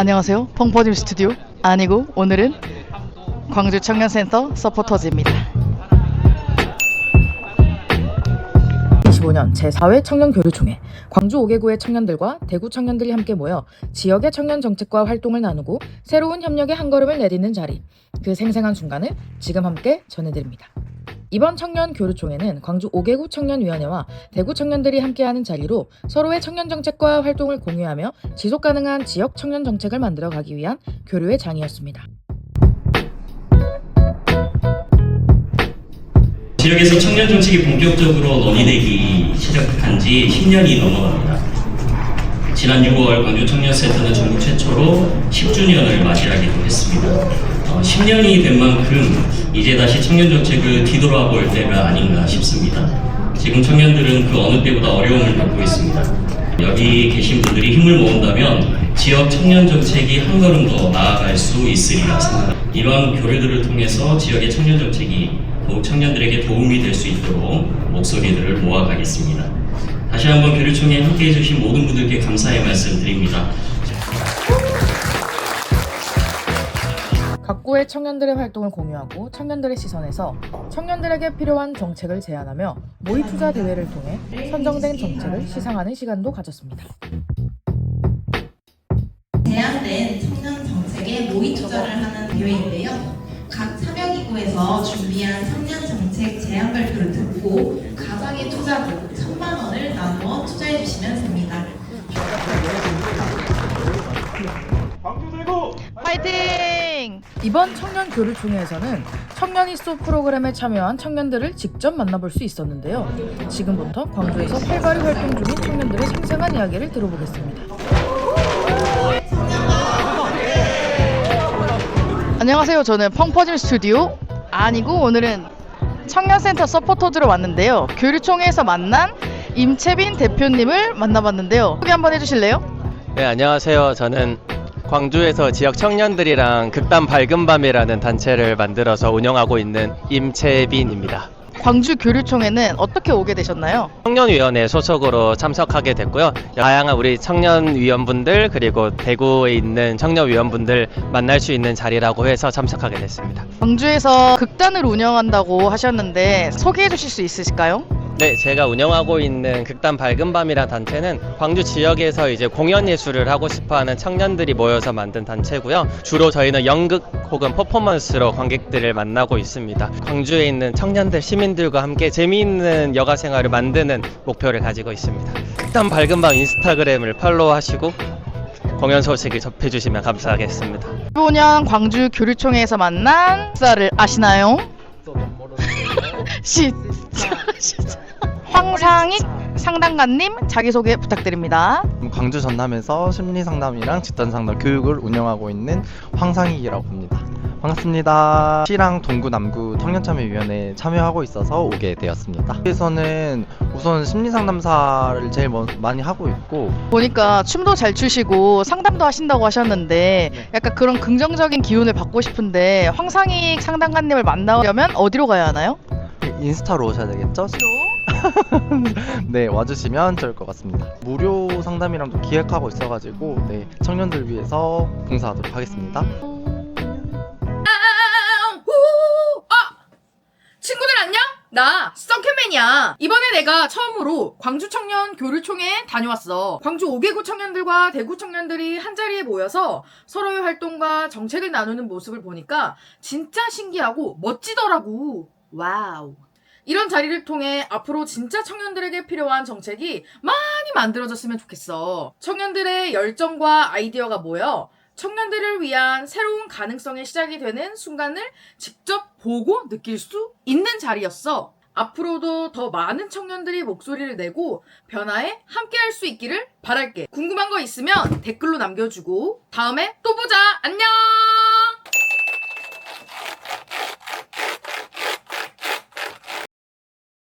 안녕하세요. 펑퍼짐 스튜디오 아니고 오늘은 광주 청년센터 서포터즈입니다. 2025년 제4회 청년교류총회 광주 5개구의 청년들과 대구 청년들이 함께 모여 지역의 청년 정책과 활동을 나누고 새로운 협력의 한 걸음을 내딛는 자리 그 생생한 순간을 지금 함께 전해드립니다. 이번 청년 교류총회는 광주 5개구 청년위원회와 대구 청년들이 함께하는 자리로 서로의 청년 정책과 활동을 공유하며 지속 가능한 지역 청년 정책을 만들어 가기 위한 교류의 장이었습니다. 지역에서 청년 정책이 본격적으로 논의되기 시작한 지 10년이 넘어갑니다. 지난 6월 광주 청년센터는 전국 최초로 10주년을 맞이하기도 했습니다. 어, 10년이 된 만큼 이제 다시 청년 정책을 뒤돌아볼 때가 아닌가 싶습니다. 지금 청년들은 그 어느 때보다 어려움을 겪고 있습니다. 여기 계신 분들이 힘을 모은다면 지역 청년 정책이 한 걸음 더 나아갈 수 있으리라 생각합니다. 이러한 교류들을 통해서 지역의 청년 정책이 더욱 청년들에게 도움이 될 수 있도록 목소리들을 모아가겠습니다. 다시 한번 교류총회에 함께해 주신 모든 분들께 감사의 말씀 드립니다. 각구의 청년들의 활동을 공유하고 청년들의 시선에서 청년들에게 필요한 정책을 제안하며 모의 투자 대회를 통해 선정된 정책을 시상하는 시간도 가졌습니다. 제안된 청년 정책에 모의 투자를 하는 대회인데요. 각 참여기구에서 준비한 청년 정책 제안 발표를 듣고 가장의 투자금 천만 원을 나누어 투자해 주시면 됩니다. 파이팅! 이번 청년 교류 총회에서는 청년 입소 프로그램에 참여한 청년들을 직접 만나볼 수 있었는데요. 지금부터 광주에서 활발히 활동 중인 청년들의 생생한 이야기를 들어보겠습니다. 안녕하세요. 저는 펑퍼짐 스튜디오 아니고 오늘은 청년센터 서포터즈로 왔는데요. 교류총회에서 만난 임채빈 대표님을 만나봤는데요. 소개 한번 해주실래요? 네, 안녕하세요. 저는 광주에서 지역 청년들이랑 극단 밝은 밤이라는 단체를 만들어서 운영하고 있는 임채빈입니다. 광주 교류총회는 어떻게 오게 되셨나요? 청년위원회 소속으로 참석하게 됐고요. 다양한 우리 청년위원분들 그리고 대구에 있는 청년위원분들 만날 수 있는 자리라고 해서 참석하게 됐습니다. 광주에서 극단을 운영한다고 하셨는데 소개해 주실 수 있으실까요? 네, 제가 운영하고 있는 극단 밝은 밤이란 단체는 광주 지역에서 이제 공연 예술을 하고 싶어하는 청년들이 모여서 만든 단체고요. 주로 저희는 연극 혹은 퍼포먼스로 관객들을 만나고 있습니다. 광주에 있는 청년들, 시민들과 함께 재미있는 여가 생활을 만드는 목표를 가지고 있습니다. 극단 밝은 밤 인스타그램을 팔로우하시고 공연 소식을 접해주시면 감사하겠습니다. 15년 광주 교류총회에서 만난 쌀을 아시나요? 시, 시, 황상익 상담가님 자기소개 부탁드립니다. 광주 전남에서 심리 상담이랑 집단 상담 교육을 운영하고 있는 황상익이라고 합니다. 반갑습니다. 시랑 동구 남구 청년참여위원회에 참여하고 있어서 오게 되었습니다. 여기서는 우선 심리 상담사를 제일 먼- 많이 하고 있고 보니까 춤도 잘 추시고 상담도 하신다고 하셨는데 약간 그런 긍정적인 기운을 받고 싶은데 황상익 상담가님을 만나려면 어디로 가야 하나요? 인스타로 오셔야 되겠죠? 네 와주시면 좋을 것 같습니다. 무료 상담이랑도 기획하고 있어가지고 네 청년들 위해서 봉사하도록 하겠습니다. 친구들 안녕? 나 썬캔맨이야. 이번에 내가 처음으로 광주 청년 교류총회에 다녀왔어. 광주 5개구 청년들과 대구 청년들이 한자리에 모여서 서로의 활동과 정책을 나누는 모습을 보니까 진짜 신기하고 멋지더라고. 와우. 이런 자리를 통해 앞으로 진짜 청년들에게 필요한 정책이 많이 만들어졌으면 좋겠어. 청년들의 열정과 아이디어가 모여 청년들을 위한 새로운 가능성의 시작이 되는 순간을 직접 보고 느낄 수 있는 자리였어. 앞으로도 더 많은 청년들이 목소리를 내고 변화에 함께할 수 있기를 바랄게. 궁금한 거 있으면 댓글로 남겨주고 다음에 또 보자. 안녕!